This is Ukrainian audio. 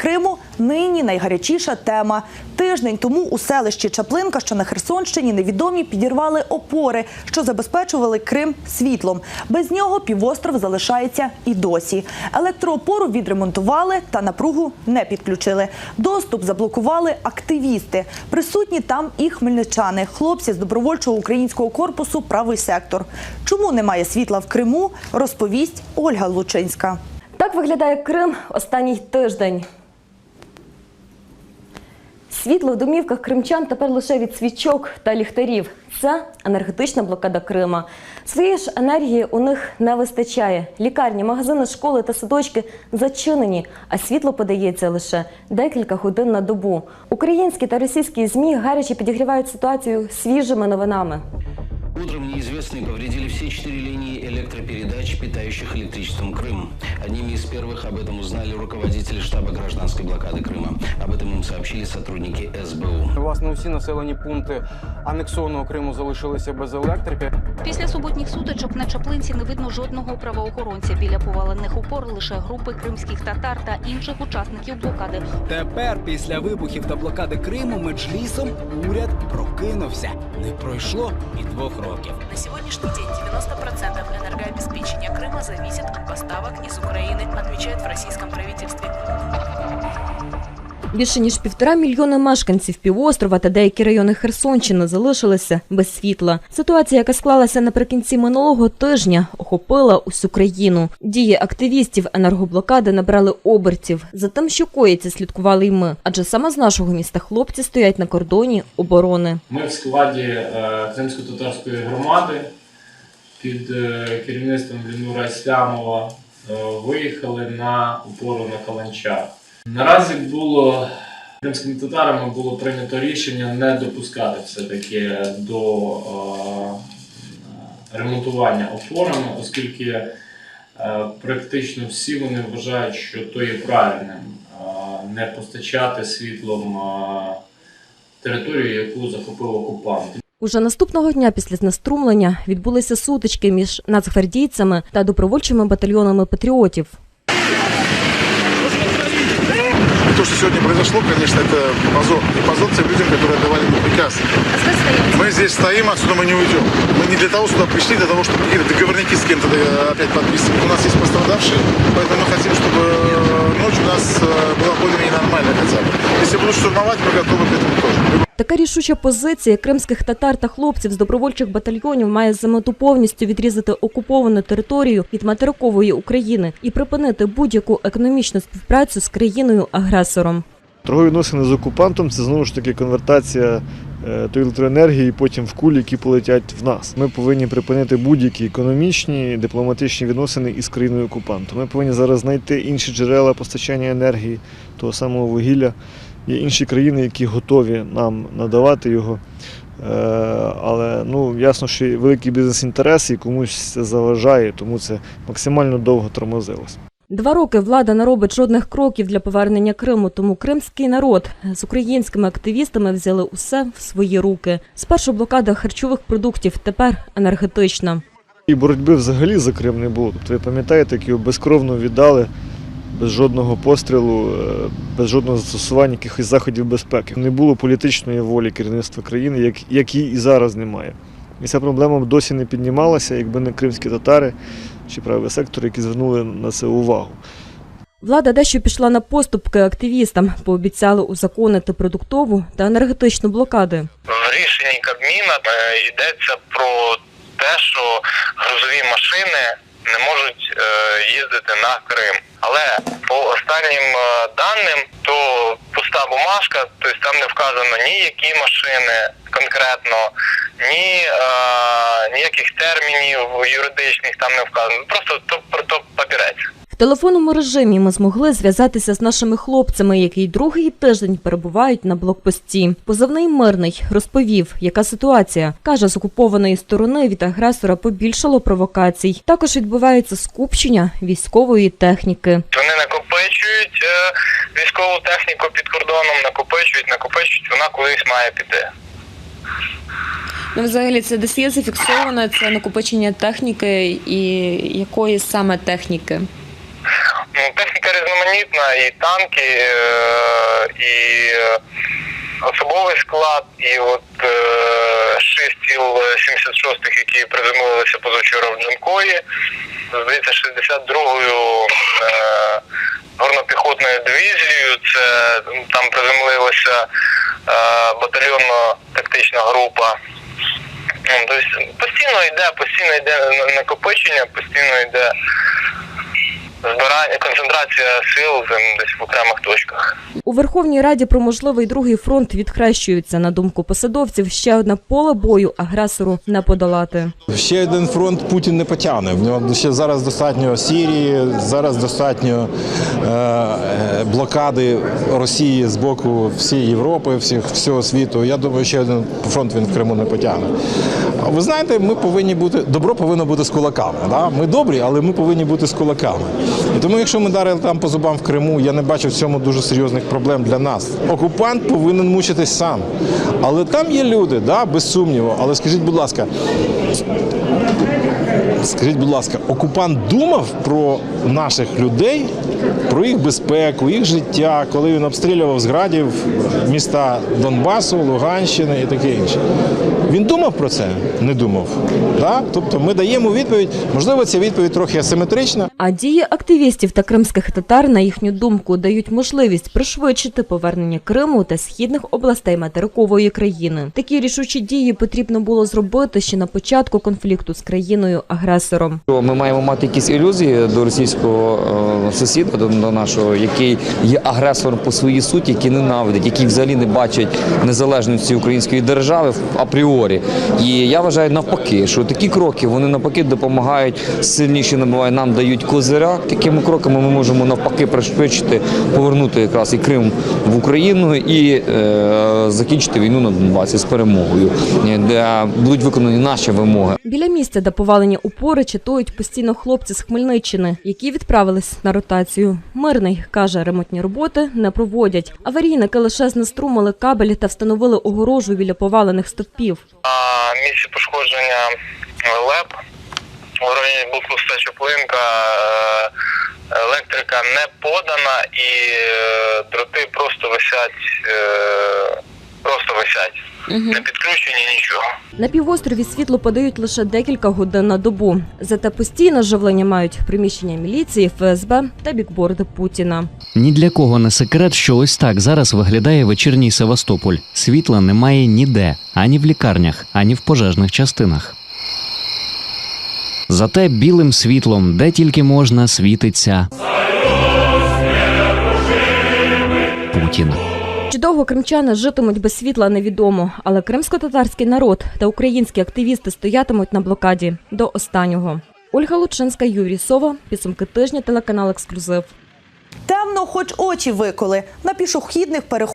Криму нині найгарячіша тема. Тиждень тому у селищі Чаплинка, що на Херсонщині, невідомі підірвали опори, що забезпечували Крим світлом. Без нього півостров залишається і досі. Електроопору відремонтували та напругу не підключили. Доступ заблокували активісти. Присутні там і хмельничани, хлопці з добровольчого українського корпусу Правий сектор. Чому немає світла в Криму? Розповість Ольга Лучинська. Так виглядає Крим останній тиждень. Світло в домівках кримчан тепер лише від свічок та ліхтарів. Це енергетична блокада Крима. Своєї ж енергії у них не вистачає. Лікарні, магазини, школи та садочки зачинені, а світло подається лише декілька годин на добу. Українські та російські змі гаряче підігрівають ситуацію свіжими новинами. Утром неизвестные повредили все четыре линии электропередач, питающих электричеством Крым. Одними из первых об этом узнали руководители штаба гражданской блокады Крыма. Об этом им сообщили сотрудники СБУ. Власне, усі населені пункти анексованого Криму залишилися без електрики. Після суботніх сутичок на Чаплинці не видно жодного правоохоронця. Біля повалених опор лише групи кримських татар та інших учасників блокади. Тепер, після вибухів та блокади Криму, меджлісом уряд прокинувся. Не пройшло і двох років. На сегодняшний день 90% энергообеспечения Крыма зависит от поставок из Украины, отмечают в российском правительстве. Більше ніж півтора мільйони мешканців півострова та деякі райони Херсонщини залишилися без світла. Ситуація, яка склалася наприкінці минулого тижня, охопила усю країну. Дії активістів енергоблокади набрали обертів. За тим, що коїться, слідкували й ми. Адже саме з нашого міста хлопці стоять на кордоні оборони. Ми в складі е, кримсько-татарської громади під е, керівництвом Лінура Іслямова е, виїхали на опору на Каланча. Наразі було кримськими татарами було прийнято рішення не допускати все-таки до е, ремонтування опорами, оскільки е, практично всі вони вважають, що то є правильним е, не постачати світлом територію, яку захопив окупант. Уже наступного дня після знеструмлення відбулися сутички між нацгвардійцями та добровольчими батальйонами патріотів. То, что сегодня произошло, конечно, это позор. И позор тем людям, которые отдавали ему приказ Мы здесь стоим, отсюда мы не уйдем. Мы не для того сюда пришли, для того, чтобы какие-то договорники с кем-то э, опять подписывать. У нас есть пострадавшие, поэтому мы хотим, чтобы э, ночь у нас э, была более-менее нормальная хотя бы. Если будут штурмовать, мы готовы к этому тоже. Така рішуча позиція кримських татар та хлопців з добровольчих батальйонів має за мету повністю відрізати окуповану територію від материкової України і припинити будь-яку економічну співпрацю з країною-агресором. Торгові відносини з окупантом це знову ж таки конвертація е, тої електроенергії потім в кулі, які полетять в нас. Ми повинні припинити будь-які економічні, дипломатичні відносини із країною окупантом. Ми повинні зараз знайти інші джерела постачання енергії, того самого вугілля. Є інші країни, які готові нам надавати його. Е, Але ну ясно, що великий бізнес-інтерес і комусь це заважає, тому це максимально довго тормозилось. Два роки влада не робить жодних кроків для повернення Криму, тому кримський народ з українськими активістами взяли усе в свої руки. Спершу блокада харчових продуктів, тепер енергетична. І боротьби взагалі за Крим не було. Тобто ви пам'ятаєте, як його безкровно віддали, без жодного пострілу, е, без жодного застосування якихось заходів безпеки. Не було політичної волі керівництва країни, як, як її і зараз немає. І ця проблема досі не піднімалася, якби не кримські татари чи правий сектор, які звернули на це увагу. Влада дещо пішла на поступки активістам, пообіцяли узаконити продуктову та енергетичну блокади. В рішенні Кабміна е, йдеться про те, що грузові машини не можуть е, їздити на Крим. Але по останнім е, даним, то пуста бумажка, тобто там не вказано ні які машини конкретно, ні е, ніяких термінів юридичних там не вказано. Просто то, то папірець. Телефонному режимі ми змогли зв'язатися з нашими хлопцями, які другий тиждень перебувають на блокпості. Позивний мирний розповів, яка ситуація. Каже, з окупованої сторони від агресора побільшало провокацій. Також відбувається скупчення військової техніки. Вони накопичують е, військову техніку під кордоном, накопичують, накопичують, вона колись має піти. Ну, взагалі, це десь є зафіксовано це накопичення техніки і якої саме техніки? Різноманітна, і танки, е, і е, особовий склад, і от е, шість тіл 76-х, які приземлилися позавчора в Джанкої, здається, 62-ю е, горнопіхотною дивізією. Це там приземлилася батальйонно-тактична група. Тобто постійно йде, постійно йде на- накопичення, постійно йде збирання, концентрація сил десь в окремих точках. У Верховній Раді про можливий другий фронт відхрещуються. На думку посадовців, ще одне поле бою агресору не подолати. Ще один фронт Путін не потягне. В нього ще зараз достатньо Сірії, зараз достатньо е, е, блокади Росії з боку всієї Європи, всіх всього світу. Я думаю, ще один фронт він в Криму не потягне. А ви знаєте, ми повинні бути добро повинно бути з кулаками. Да? Ми добрі, але ми повинні бути з кулаками. Тому, якщо ми дарили там по зубам в Криму, я не бачу в цьому дуже серйозних проблем для нас. Окупант повинен мучитись сам. Але там є люди, да, без сумніву. Але скажіть, будь ласка, Скажіть, будь ласка, окупант думав про наших людей, про їх безпеку, їх життя, коли він обстрілював з градів міста Донбасу, Луганщини і таке інше. Він думав про це? Не думав. Да? Тобто ми даємо відповідь. Можливо, ця відповідь трохи асиметрична. А дії активістів та кримських татар, на їхню думку, дають можливість пришвидшити повернення Криму та східних областей материкової країни. Такі рішучі дії потрібно було зробити ще на початку конфлікту з країною-агресором. Ми маємо мати якісь ілюзії до російського е, сусіда, до, нашого, який є агресором по своїй суті, який ненавидить, який взагалі не бачить незалежності української держави в- апріорі. І я вважаю навпаки, що такі кроки вони навпаки допомагають сильніші набувають, нам дають козиря. Такими кроками ми можемо навпаки пришвидшити, повернути якраз і Крим в Україну і е, закінчити війну на Донбасі з перемогою, де будуть виконані наші вимоги. Біля місця, де повалені упори, чатують постійно хлопці з Хмельниччини, які відправились на ротацію. Мирний каже, ремонтні роботи не проводять. Аварійники лише знеструмили кабель та встановили огорожу біля повалених стовпів. На місці пошкодження ЛЕП в районі блокпоста Чоплинка е, електрика не подана і е, дроти просто висять, е, просто висять. Не підключені нічого. На півострові світло подають лише декілька годин на добу. Зате постійне живлення мають приміщення міліції, ФСБ та бікборди Путіна. Ні для кого не секрет, що ось так зараз виглядає вечірній Севастополь. Світла немає ніде, ані в лікарнях, ані в пожежних частинах. Зате білим світлом, де тільки можна, світиться Путін. Чи довго кримчани житимуть без світла, невідомо. Але кримсько-татарський народ та українські активісти стоятимуть на блокаді до останнього. Ольга Лучинська, Юрій Сова. Підсумки тижня. Телеканал Ексклюзив. Темно, хоч очі виколи. На пішохідних переходах